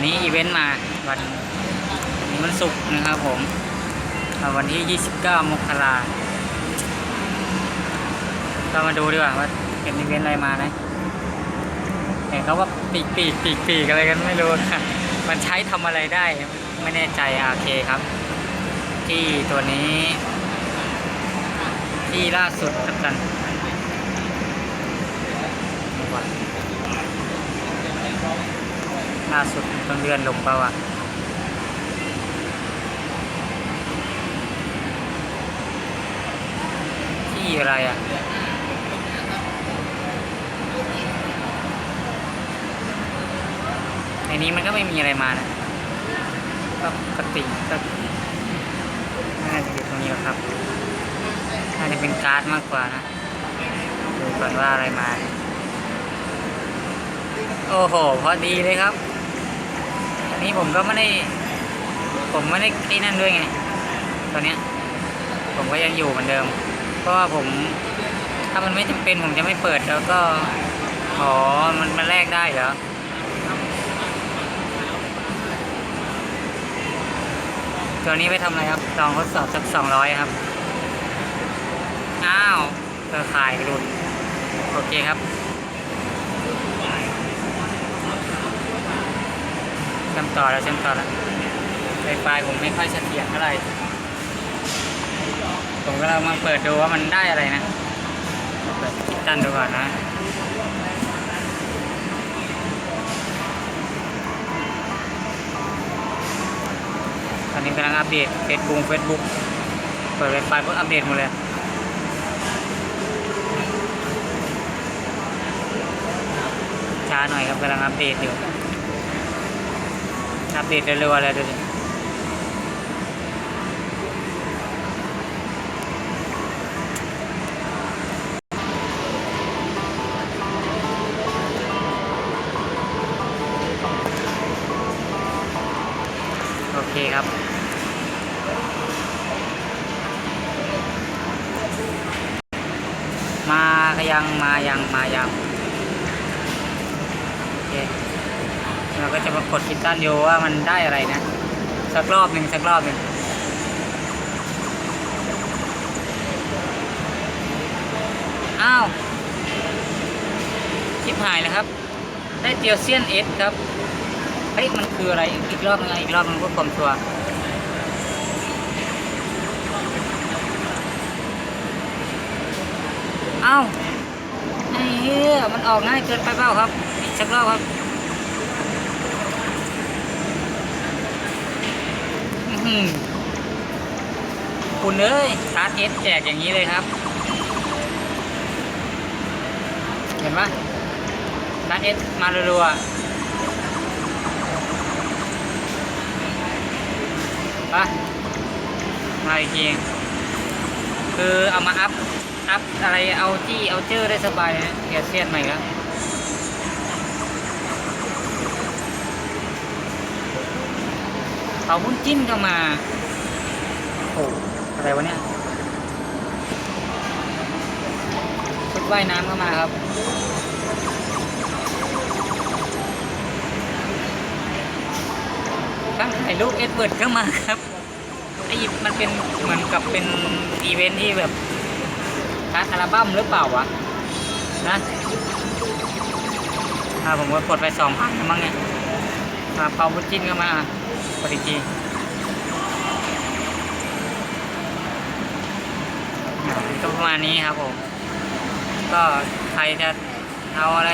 วันนี้อีเวนต์มาวันนี้มันศุกร์นะครับผม วันที่ 29 มกราก็มาดูดีกว่าว่าเป็นอีเวนต์อะไรมานะเห็นเขาว่าปีกปีกปีกปีกอะไรกันไม่รู้นะมันใช้ทำอะไรได้ไม่แน่ใจโอเคครับ ที่ตัวนี้ ที่ล่าสุดครับกัน ล่าสุดต้องเลื่อนลงเปล่าวะที่อะไรอะในนี้มันก็ไม่มีอะไรมานะก็ปกติก็น่าจะอยู่ตรงนี้หละครับน่าจะเป็นการ์ดมากกว่านะดูก่อนว่าอะไรมา โอ้โห พอดีเลยครับ นนี้ผมก็ไม่ได้ ผมไม่ได้ไอ้นั่นด้วยไง ตอนเนี้ย ผมก็ยังอยู่เหมือนเดิม เพราะว่าผม ถ้ามันไม่จำเป็นผมจะไม่เปิดแล้วก็อ๋อมันมันแลกได้เหรอตัวนี้ไปทำอะไรครับ ลองทดสอบสักสองร้อยครับ อ้าวเครือข่ายหลุดโอเคครับ ชื่อมต่อแล้วเชื่อมต่อแล้วไฟไฟผมไม่ค่อยเสถียรเท่าไหร่ผมก็เรามาเปิดดูว่ามันได้อะไรนะเปิดตันดูก่อนนะตอนนี้กำลังอัปเดตเฟซบุ๊กเฟซบุ๊กเปิดไวไฟก็อัปเดตหมดเลยช้าหน่อยครับกำลังอัปเดตอยู่ อัปเดตเร็วๆอะไรดูดิโเราก็จะมากดคิดตันอยู่ว่ามันได้อะไรนะ สักรอบหนึ่งสักรอบหนึ่งอ้าวชิบหายแล้วครับ ได้เตียวเซียนเอสครับ เฮ้ย มันคืออะไร อีกรอบนึงอีกรอบนึงเพื่อความชัวอ้าไอ้เหี้ยมันออกง่ายเกินไปเปล่าครับ อีกสักรอบครับอื้อหือ คุณเอ้ยการ์เอสแจกอย่างนี้เลยครับ เห็นปะการ์เอสมารัวๆไปมาอีกทีคือเอามาอัพ อัพอะไรเอาจี้เอาเจอได้สบายนะเกียร์เซียนใหม่แล้ว เอาหุ้นจิ้นก็มาโอ้อะไรวะเนี่ยชุดว่ายน้ำก็มาครับตั้งถ่ายรูปเอ็ดเวิร์ดก็มาครับไอ้มันเป็นเหมือนกับเป็นอีเวนท์ที่แบบการ์ดอัลบั้มหรือเปล่าวะนะอ่าผมก็กดไปสองพันมั้งเนี่ยอ่าเปาบุจินก็มา ปฏิทีอ่าก็ประมาณนี้ครับผม ก็ใครจะเอาอะไร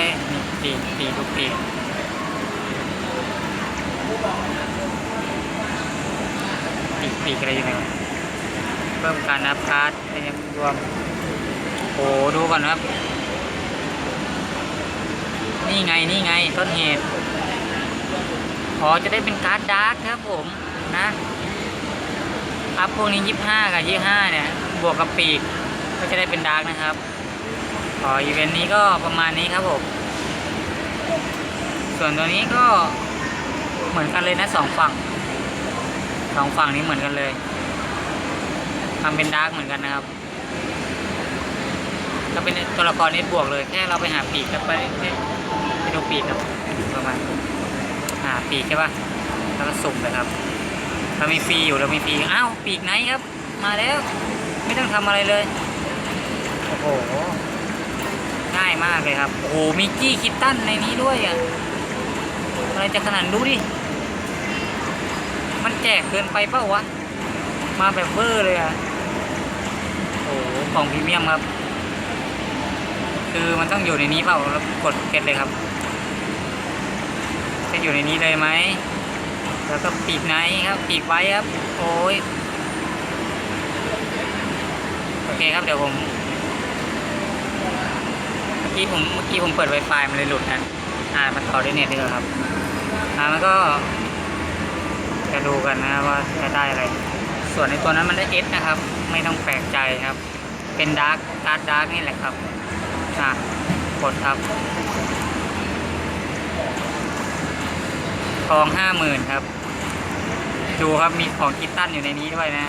ปีปีทุกปีปีกปีกอะไรอยู่ไหนวะเพิ่มการนับการ์ดให้รวมโอ้ดูก่อนครับ นี่ไง นี่ไง ต้นเหตุ อจะได้เป็นการ์ดดาร์กครับผมนะอัพพวกนี้ยี่ห้ากับยี่ห้าเนี่ย บวกกับปีก ก็จะได้เป็นดาร์กนะครับขออีเวนต์นี้ก็ประมาณนี้ครับผมส่วนตัวนี้ก็เหมือนกันเลยนะสองฝั่งสองฝั่งนี้เหมือนกันเลยทำเป็นดาร์กเหมือนกันนะครับก็เป็นตัวละครนี้บวกเลยแค่เราไปหาปีกกับไปไปดูปีกครับประมาณ ปีกใช่ปะแล้วก็สุ่มเลยครับเรามีฟรีอยู่เรามีฟรีอ้าวปีกไหนครับ มาแล้ว ไม่ต้องทำอะไรเลย โอ้โห ง่ายมากเลยครับ โอ้โหมีจี้คิตตันในนี้ด้วยอะอะไรจะขนาดนั้นดูดิ มันแจกเกินไปเปล่าวะ มาแบบเวอร์เลยอะ โอ้โหของพรีเมียมครับ คือมันต้องอยู่ในนี้เปล่าแล้วกดเก็ตเลยครับ จะอยู่ในนี้เลยไหมแล้วก็ปีกไหนครับปีกไว้ครับโอ้ยโอเคครับเดี๋ยวผมเมื่อกี้ผมเมื่อกี้ผมเปิด Wi-Fi มันเลยหลุดนะอ่ามันต่อด้วยเน็ตดีกว่าครับอ่ามันก็จะดูกันนะว่าจะได้อะไร ส่วนในตัวนั้นมันได้เอสนะครับ ไม่ต้องแปลกใจครับ เป็นดาร์กการ์ดดาร์กนี่แหละครับอะกดครับ ทองห้าหมื่นครับ ดูครับมีของคิตตันอยู่ในนี้ด้วยนะ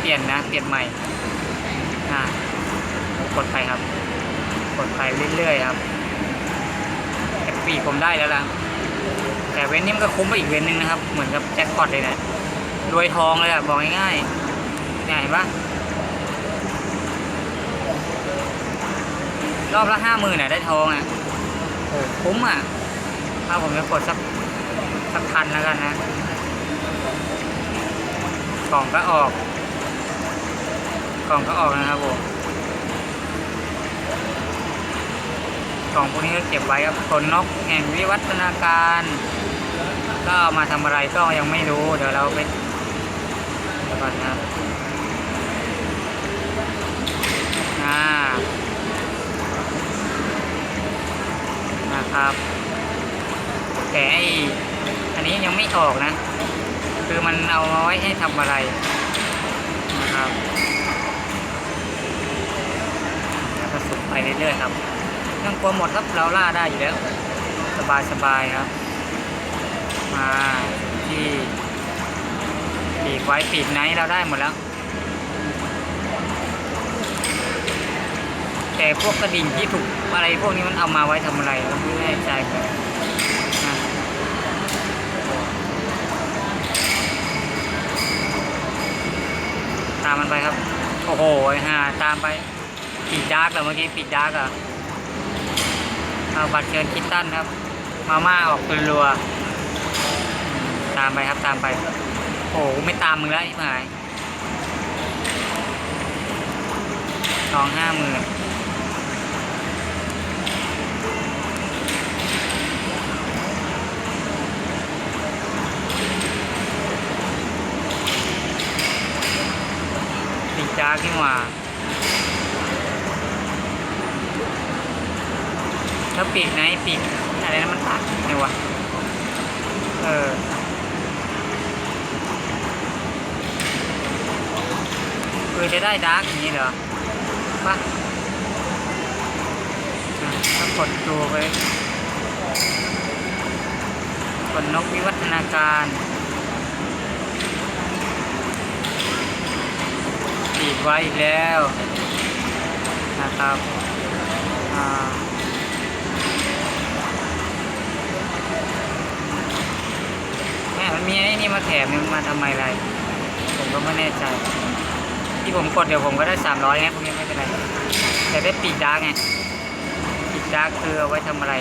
เปลี่ยนนะ เปลี่ยนใหม่อะกดไปครับ กดไปเรื่อยๆครับแต่ปีผมได้แล้วล่ะ แต่เว้นนี่มันก็คุ้มไปอีกเว้นนึงนะครับ เหมือนกับแจ็คพอตเลยนะรวยทองเลยอะบอกง่ายๆเนี่ยเห็นปะรอบละห้าหมื่นอะได้ทองอะโอ้คุ้มอะถ้าผมจะกดสัก สักพันแล้วกันนะกล่องก็ออกกล่องก็ออกนะครับผมกล่องพวกนี้ก็เก็บไว้ครับขนนกแห่งวิวัฒนาการ ก็เอามาทำอะไรก็ยังไม่รู้ เดี๋ยวเราไปเดี๋ยวก่อนนะครับอ่านะครับแต่ นี้ยังไม่ออกนะ คือมันเอามาไว้ให้ทำอะไรนะครับแล้วก็สุดไปเรื่อยๆครับไม่ต้งกลัวหมดครับเราล่าได้อยู่แล้ว สบายๆครับ มาที่ปีกไว้ปีกไหนเราได้หมดแล้ว แต่พวกกระดิ่งที่ถูกอะไรพวกนี้มันเอามาไว้ทำอะไรเราไม่แน่ใจเลยนะตา มมันไปครับ โอ้โหฮาตามไปปีดดาร์กเหรอเมื่อกี้ปีดดาร์กเหรอะเอาบัตรเชิญคิตตันครับ มาม่าออกรัวตามไปครับตามไป โอ้โหไม่ตามมึงแล้วไอ้หมายสองห้าหมื่น จ้าขึ้นมาแล้วปีกไหนปีกอะไรนะมันตัดไงวะเออคือจะได้ดาร์กอย่างนี้เหรอปะอะก็กดดูไปกดนกวิวัฒนาการปีก ไว้อีกแล้วนะครับแม่มันมีไอ้นี่มาแถมเนี่ยมันมาทำไมไร ผมก็ไม่แน่ใจ ที่ผมกดเดี๋ยวผมก็ได้สามร้อยไงพวกนี้ไม่เป็นไร แต่ได้ปีกดาร์กไงปีกดาร์กคือเอาไว้ทำอะไร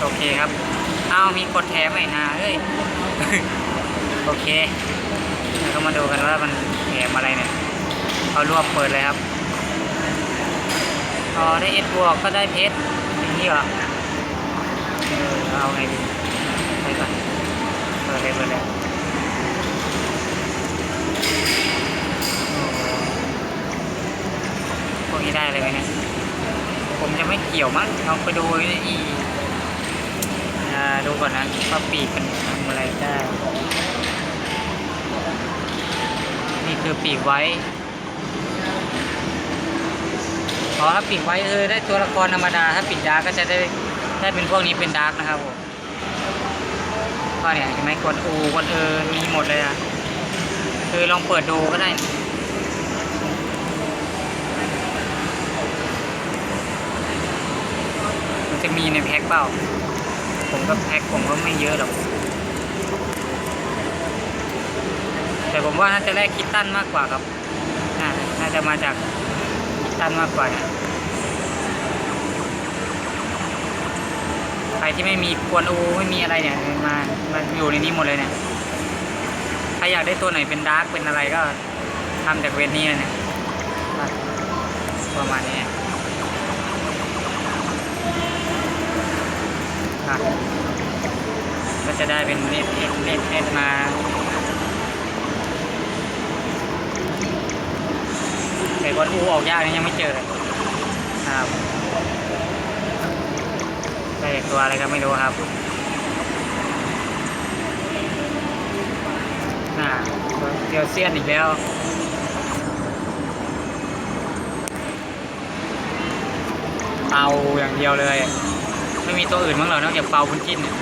โอเคครับ เอามีกดแถมไหมนาเอ้ย โอเคแล้วก็มาดูกันว่ามันแถมอะไรเนี่ย เอารวบเปิดเลยครับพอได้เอสบวกก็ได้เพชรอย่างนี้เหรอเออเอาไงดีไปก่อนเปิดเลยเปิดเลยพวกนี้ได้เลยไหมเนี่ยผมจะไม่เกี่ยวมั้งลองไปดูอี ดูก่อนนะว่าปีกมันทำอะไรได้ นี่คือปีกไว้อ๋อถ้าปีกไว้เออได้ตัวละครธรรมดา ถ้าปีกดาร์กก็จะได้ได้เป็นพวกนี้เป็นดาร์กนะครับผมก็เนี่ยเห็นไหมกดอูกดเออมีหมดเลยอะคือลองเปิดดูก็ได้จะมีในแพ็คเปล่า ผมก็แพ็คผมก็ไม่เยอะหรอกแต่ผมว่าน่าจะแลกคิตตันมากกว่าครับน่าจะมาจากคิตตันมากกว่าเนี่ยใครที่ไม่มีกวนอูไม่มีอะไรเนี่ยมามาอยู่ในนี้หมดเลยเนี่ยใครอยากได้ตัวไหนเป็นดาร์กเป็นอะไรก็ทำจากเวทนี้เลยเนี่ยประมาณนี้ อะ ก็จะได้เป็นเน็ตเน็ตเน็ตเน็ตมาแต่กวนอูออกยากนี่ยังไม่เจอเลยครับได้แต่ตัวอะไรก็ไม่รู้ครับอ่าเดียวเซียนอีกแล้วเปาอย่างเดียวเลย ไม่มีตัวอื่นมั้งเหรอนอกจากเปาพุนจิ้นเนี่ย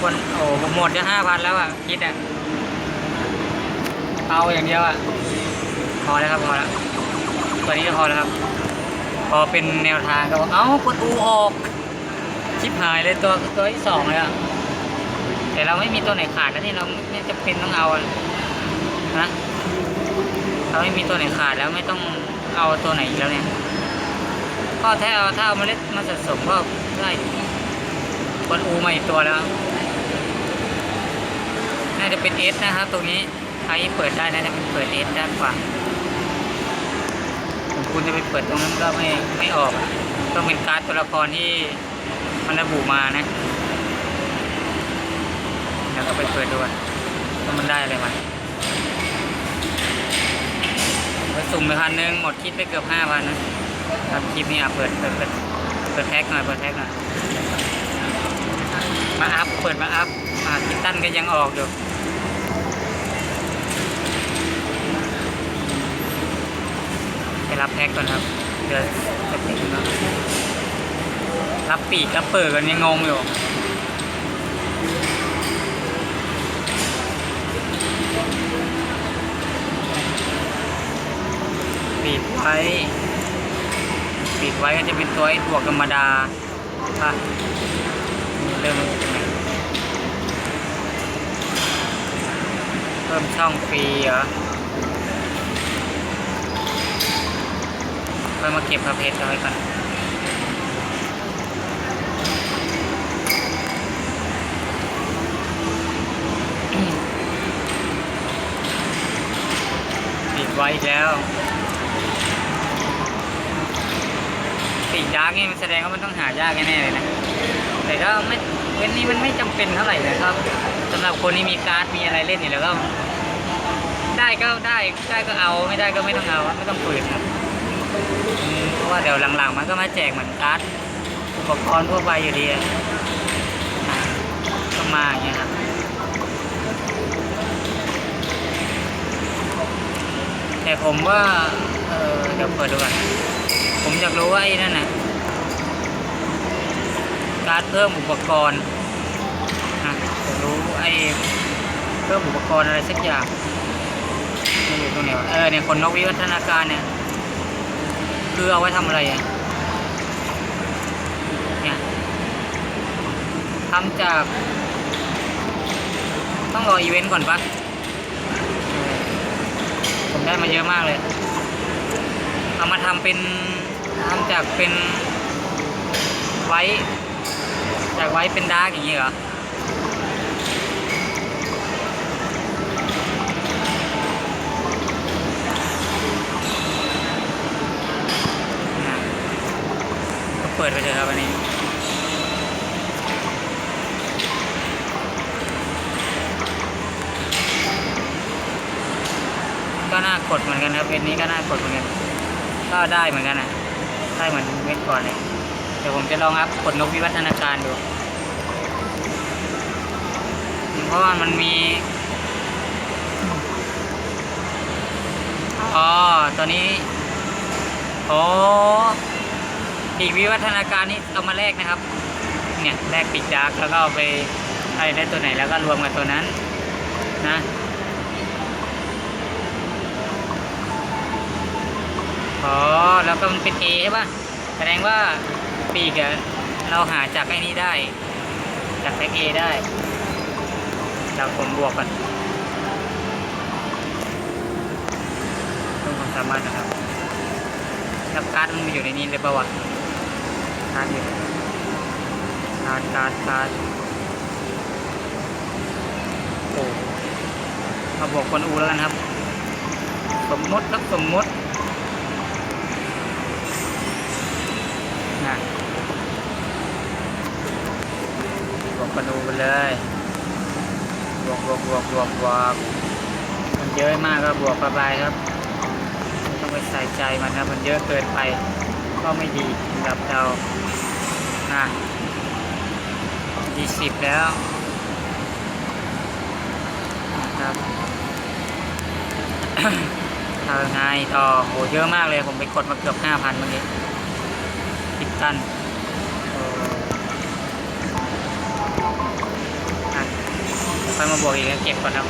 คนโอ้ผมหมดจะห้าพันแล้วอะ คิดอะเอาอย่างเดียวอะ พอแล้วครับ พอแล้วตัวนี้ก็พอแล้วครับ พอเป็นแนวทางก็บอกเอ้ากดอูออกชิบหายเลยตัวตัวที่สองเลยอะแต่เราไม่มีตัวไหนขาดแล้วนี่เราไม่จะเป็นต้องเอานะเราไม่มีตัวไหนขาดแล้วไม่ต้องเอาตัวไหนอีกแล้วเนี่ย ก็ถ้าเอาถ้าเมล็ดมาสะสมก็ได้กดอูมาอีกตัวแล้ว น่าจะเป็นเอสนะครับ ตรงนี้ใครเปิดได้น่าจะเป็นเปิดเอสด้านขวาคุณจะไปเปิดตรงนั้นก็ไม่ไม่ออกอะต้องเป็นการ์ดตัวละครที่มันระบุมานะ แล้วก็ไปเปิดดูว่ามันได้อะไรมาไปสุ่มไปพันหนึ่งหมดคิดไปเกือบห้าพันนะ ครับคลิปนี้อะเปิดเปิดเปิดเปิดแพ็กหน่อยเปิดแพ็กหน่อยมาอัพเปิดมาอัพอ่าคิตตันก็ยังออกอยู่ไปรับแพ็กก่อนครับเดี๋ยวจะถึงแล้วรับปีกรับเปิดกันยังงงอยู่ปิดไว้ ปิดไว้ก็จะเป็นตัวไอ้บวกธรรมดาอะ เริ่มเพิ่มช่องฟรีเหรอค่อยมาเก็บพระเพชรเอาไว้ก่อนปิดไว้อีกแล้ว ปีกดากนี่มันแสดงว่ามันต้องหายากแน่เลยนะแต่ก็ไม่เว้นนี้มันไม่จำเป็นเท่าไหร่นะครับสำหรับคนที่มีการ์ดมีอะไรเล่นอยู่แล้วก็ได้ก็ได้ได้ก็เอาไม่ได้ก็ไม่ต้องเอาไม่ต้องฝืนครับเพราะว่าเดี๋ยวหลังๆมันก็มาแจกเหมือนการ์ดอุปกรณ์ทั่วไปอยู่ดีก็มาอย่างเงี้ยครับแต่ผมว่า เออเดี๋ยวเปิดดูก่อนผมอยากรู้ว่าไอ้นั่นน่ะ การ์ดเพิ่มอุปกรณ์นะรู้ไอ้เพิ่มอุปกรณ์อะไรสักอย่างมันอยู่ตรงไหนวะเออเนี่ยคนนกวิวัฒนาการเนี่ยคือเอาไว้ทำอะไรอะเนี่ยทำจาก ต้องรออีเวนต์ก่อนปะผมได้มาเยอะมากเลย เอามาทำเป็นทำจากเป็นไว้ จากไว้เป็นดาร์กอย่างนี้เหรอนะก็เปิดไปเลยครับอันนี้ก็น่ากดเหมือนกันครับเวทนี้ก็น่ากดเหมือนกัน ก็ได้เหมือนกันนะได้เหมือนเวทก่อนเลย เดี๋ยวผมจะลองอัพกดนกวิวัฒนาการดู เพราะว่ามันมีอ๋อตัวนี้โอ้ปีกวิวัฒนาการนี่เอามาแลกนะครับ เนี่ยแลกปีกดาร์กแล้วก็เอาไปอะไรได้ตัวไหนแล้วก็รวมกับตัวนั้นนะอ๋อแล้วก็มันเป็น A ใช่ป่ะ แสดงว่า ปีกอะเราหาจากไอ้นี้ได้ จากแท็ก A ได้ เราผมบวกกันเพิ่มความสามารถนะครับแล้วการ์ดมันมาอยู่ในนี้เลยป่าวะการ์ดอยู่การ์ดการ์ดการ์ดโอ้มาบวกคนอูแล้วกันครับ สมมติครับสมมติ บวกคนอูไปเลยบวกบวกบวกบวกบวกมันเยอะมากก็บวกไปครับไม่ต้องไปใส่ใจมันนะมันเยอะเกินไป ก็ไม่ดีสำหรับเรานะดีสิบแล้วนะครับทางไงต่อโหเยอะมากเลยผมไปกดมาเกือบห้าพันเมื่อกี้ปิดตัน ค่อยมาบวกอีกแล้วเก็บก่อนครับ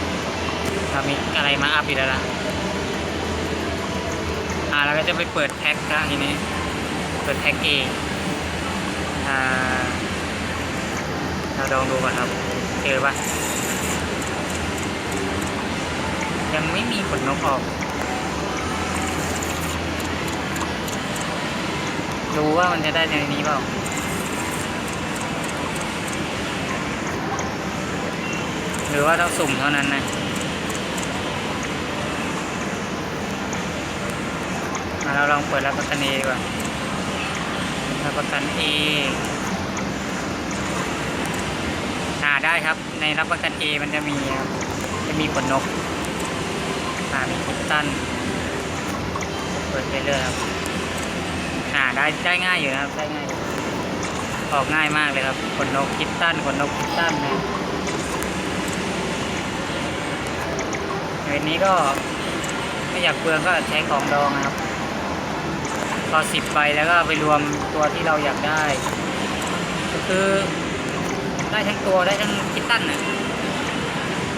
เรามีอะไรมาอัพอีกแล้วล่ะอ่าเราก็จะไปเปิดแพ็คครับทีนี้ เปิดแพ็คเองอ่าเราลองดูก่อนครับ เจอปะยังไม่มีขนนกออก ดูว่ามันจะได้ในนี้เปล่า หรือว่าต้องสุ่มเท่านั้นนะอะเราลองเปิดรับประกันเอดีกว่ารับประกันเออ่าได้ครับในรับประกันเอมันจะมีจะมีขนนกอ่ามีคิตตันเปิดไปเรื่อยครับอ่าได้ได้ง่ายอยู่นะครับได้ง่ายออกง่ายมากเลยครับขนนกคิตตันขนนกคิตตันนะ เดี๋ยวนี้ก็ไม่อยากเปลืองก็ใช้ของดองนะครับพอสิบใบแล้วก็ไปรวมตัวที่เราอยากได้ ก็คือได้ทั้งตัวได้ทั้งคิตตันนะ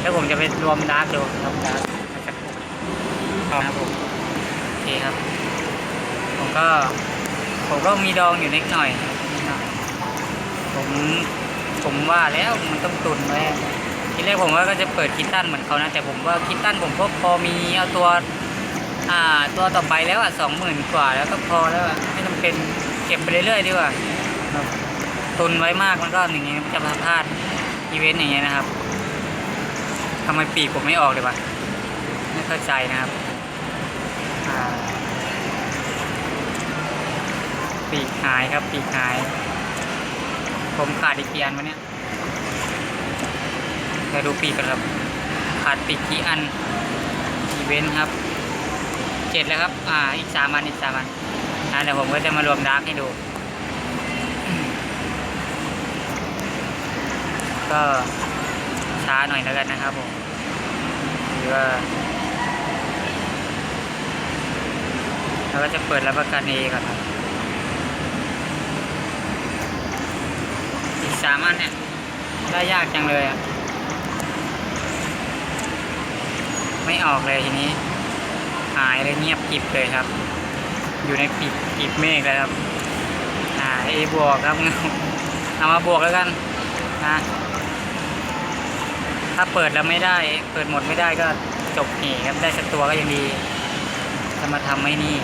แล้วผมจะไปรวมดาร์กดูครับดาร์กมาจากผมครับผมโอเคครับ ผมก็ ผมก็มีดองอยู่นิดหน่อยนิดหน่อย ผมผมว่าแล้วมันต้องตุนไว้ ทีแรกผมว่าก็จะเปิดคิตตันเหมือนเขานะ แต่ผมว่าคิตตันผมก็พอมีเอาตัวอ่าตัวต่อไปแล้วอะสองหมื่นกว่าแล้วก็พอแล้วอะไม่จำเป็นเก็บไปเรื่อยๆดีกว่าตุนไว้มากมันก็อย่างเงี้ยจะพลาดอีเวนต์อย่างเงี้ยนะครับทำไมปีกผมไม่ออกเลยวะไม่เข้าใจนะครับปีกหายครับปีกหาย ผมขาดอีกกี่อันวะเนี่ย เราดูปีกกันครับขาดปีกกี่อันอีเวนต์ครับเจ็ดแล้วครับ อ่า อีกสามอันอีกสามอันอ่าเดี๋ยวผมก็จะมารวมดาร์กให้ดู ก็ช้าหน่อยแล้วกันนะครับผมหรือว่าเราก็จะเปิดรับประกันเอก่อนครับอีกสามอันเนี่ยได้ยากจังเลยอะ ไม่ออกเลยทีนี้ หายเลยเงียบกริบเลยครับ อยู่ในปีกปีกเมฆเลยครับอ่าเอบวกครับเอามาบวกแล้วกันนะถ้าเปิดแล้วไม่ได้ เปิดหมดไม่ได้ก็จบเหครับได้สักตัวก็ยังดีจะมาทำไม่นี่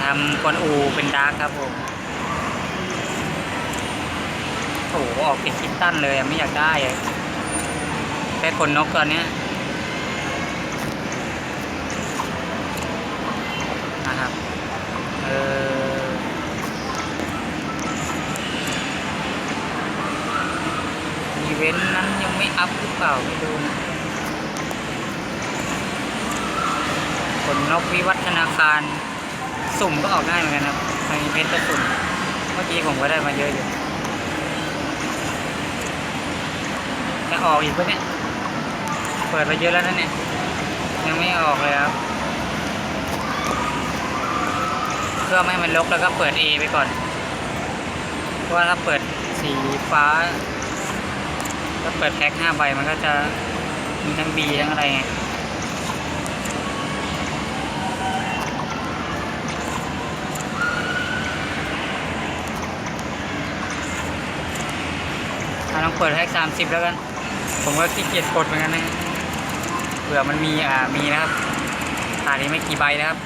ทำกวนอูเป็นดาร์กครับผมโอ้โหออกเป็นคิตตันเลยไม่อยากได้อะแค่ขนนกตัวเนี้ะครับ เอออีเวนต์นั้นยังไม่ อัพหรือเปล่าไม่ดูนะขนนกวิวัฒนาคารสุ่มก็ออกง่ายเหมือนกันครับทางอีเวนต์ก็สุ่มเมื่อกี้ผมก็ได้มาเยอะอยู่จะออกอีกปะเนี่ยเปิดไปเยอะแล้วนะเนี่ยยังไม่ออกเลยครับเพื่อไม่ให้มันลกแล้วก็เปิด A ไปก่อนเพราะว่าถ้าเปิดสีฟ้า ก็เปิดแพ็ค5ใบมันก็จะมีทั้งบีทั้งอะไรไงลองเปิดแพ็ค30แล้วกัน ผมก็ขี้เกียจกดเหมือนกันนะเผื่อมันมีอ่ามีนะครับขานนี้ไม่กี่ใบนะครับ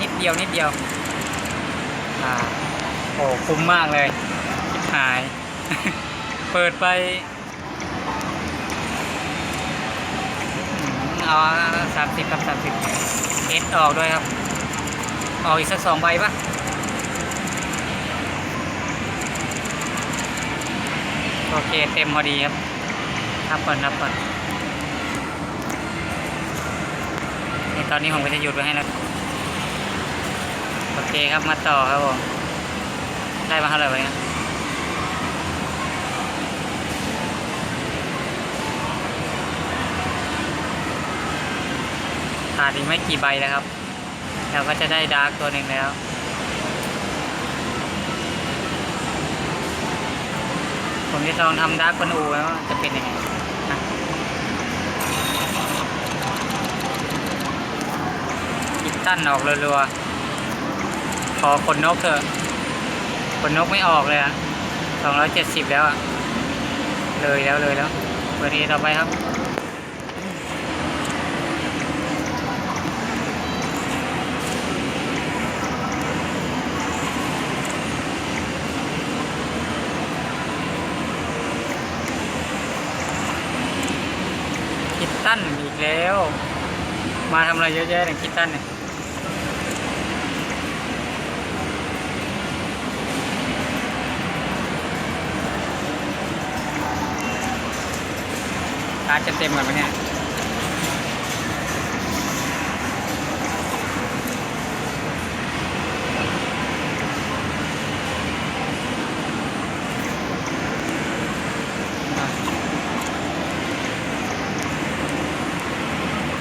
นิดเดียวนิดเดียว อ่า โอ้คุ้มมากเลยหาย เปิดไป อืมเอสามสิบครับสามสิบเอสออกด้วยครับ ออกอีกสักสองใบปะโอเคเต็มพอดีครับนับก่อนนับก่อนนี่ตอนนี้ผมก็จะหยุดไว้ให้แล้ว โอเคครับมาต่อครับผม ได้มาเท่าไหร่วะเนี่ย ขาดอีกไม่กี่ใบแล้วครับ เราก็จะได้ดาร์กตัวหนึ่งแล้ว ผมจะลองทำดาร์กคนอูแล้วจะเป็นยังไงนะคิดตั้นออกรัวๆ ขอขนนกเถอะขนนกไม่ออกเลยอะสองร้อยเจ็ดสิบแล้วอะเลยแล้วเลยแล้วเบอร์นี้ต่อไปครับ คิดตั้นอีก แล้ว มาทำอะไรเยอะแยะเนี่ยคิดตันเนี่ยการดจะเต็มกันไหมเนี่ย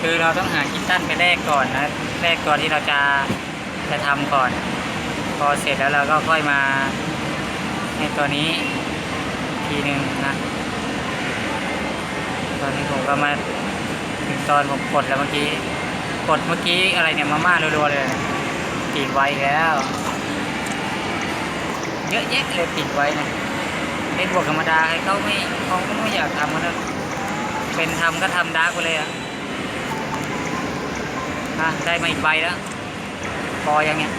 คือเรา ต้องหาคิตตันไปแลกก่อนนะแลกก่อนที่เราจะจะทำก่อน พอเสร็จแล้วเราก็ค่อยมาในตัวนี้ทีหนึ่งนะตอนนี้ผมก็มาถึงตอนผมกดแล้วเมื่อกี้กดเมื่อกี้อะไรเนี่ยมาม่ารัวๆเลยปิดไว้แล้วเยอะแยะเลยปิดไว้นะเล่นบวกธรรมดาใครเขาไม่เขาก็ไม่อยากทำกันนะเป็นทำก็ทำดาร์กไปเลยอะ อะได้มาอีกใบแล้วพอยังเนี่ย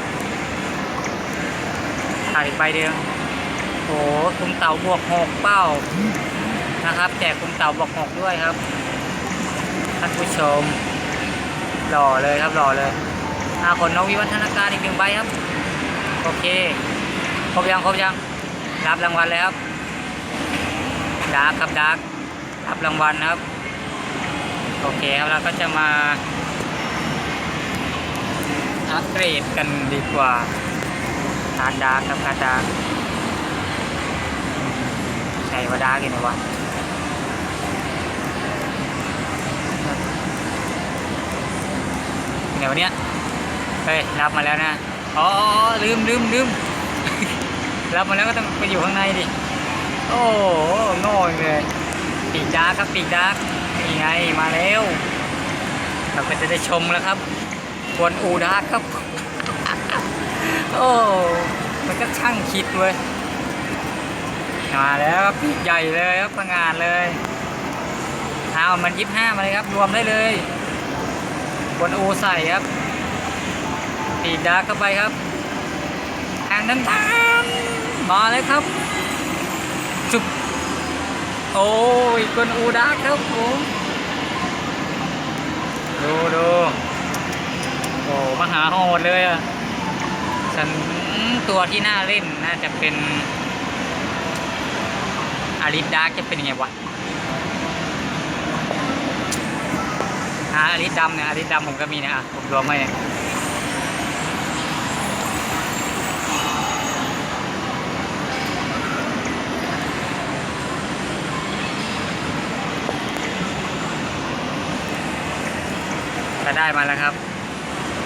ขาดอีกใบเดียวโอ้โหคุณเต่าบวกหกเป้านะครับ แจกคุณเต่าบอกหกด้วยครับท่านผู้ชมหล่อเลยครับหล่อเลยอาขนนกวิวัฒนาการอีกหนึ่งใบครับ โอเค ครบยังครบยัง รับรางวัลแล้วครับดาร์กครับดาร์กรับรางวัลนะครับ โอเคครับเราก็จะมา อัปเกรดกันดีกว่าการดาร์กครับการดาร์กใช่ว่าดาร์กอยู่ไหนวะเดี๋ยวเนี้ยเฮ้ยรับมาแล้วนะอ๋อลืมลืมลืมรับมาแล้วก็ต้องไปอยู่ข้างในดิ โอ้โหโง่เลยปีกดาร์กครับปีกดาร์กนี่ไงมาแล้วเราก็จะได้ชมแล้วครับ กวนอูดาครับ โอ้ มันก็ช่างคิดเว้ย มาแล้วครับปีกใหญ่เลยครับประงานเลยเอามันยิบห้ามาเลยครับ รวมได้เลยบนอูใส่ครับปีกดาเข้าไปครับแอนนั้นทานมาเลยครับ จุบโอ้ยกวนอูดาครับผมดูดู โอ้มหาโหดเลยอะฉันตัวที่น่าเล่นน่าจะเป็นอาริสดาร์กจะเป็นยังไงวะอาอาริสดำเนี่ยอาริสดำผมก็มีนะผมรวมไว้เนี่ยได้มาแล้วครับ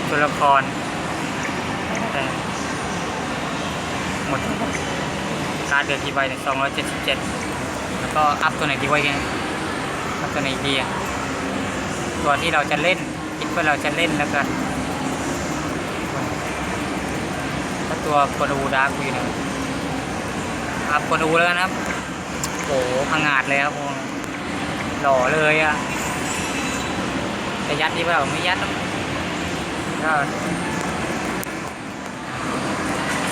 ตัวละครแต่หมดการเดือดกี่ใบเนี่ยสองร้อยเจ็ดสิบเจ็ดแล้วก็อัพตัวไหนดีไว้กันอัพตัวไหนดีอะตัวที่เราจะเล่นคิดว่าเราจะเล่นแล้วกันก็ตัวกวนอูดาร์กอยู่นี่ยครับกวนอูแล้วกันครับโอ้หพังาดเลยครับผมหล่อเลยอะจะยัดดีเปล่าไม่ยัดหรอ ก็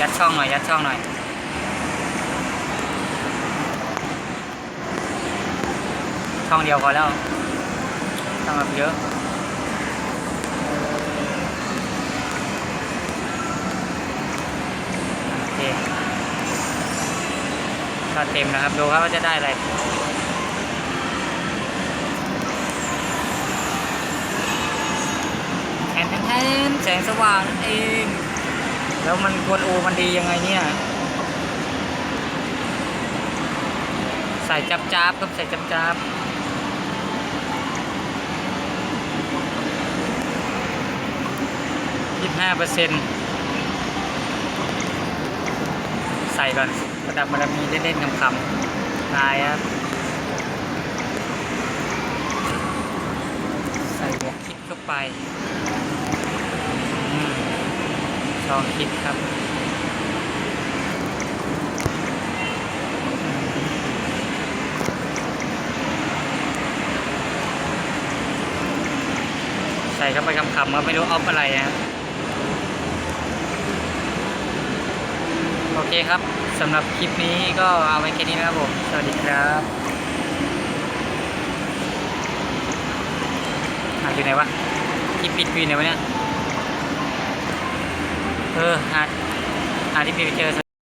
ยัดช่องหน่อย ยัดช่องหน่อย ช่องเดียวพอแล้วต้องแบบเยอะโอเคก็เต็มนะครับ ดูครับว่าจะได้อะไร แท นแทนแสงสว่างนั่นเอง แล้วมันกวนโอมันดียังไงเนี่ย ใส่จับจับครับใส่จับจับยี่ห้าเปอร์เซ็นต์ใส่ก่อนประดับบารมีเล่นๆคำๆตายครับใส่หัวคิดเข้าไป ลองคิดครับใส่เข้าไปคำๆก็ไม่รู้ออฟอะไรนะโอเคครับสำหรับคลิปนี้ก็เอาไว้แค่นี้นะครับผม สวัสดีครับหาอยู่ไหนวะที่ปิดอยู่ไหนวะเนี่ย เอออาหาที่ปิดไปเจอ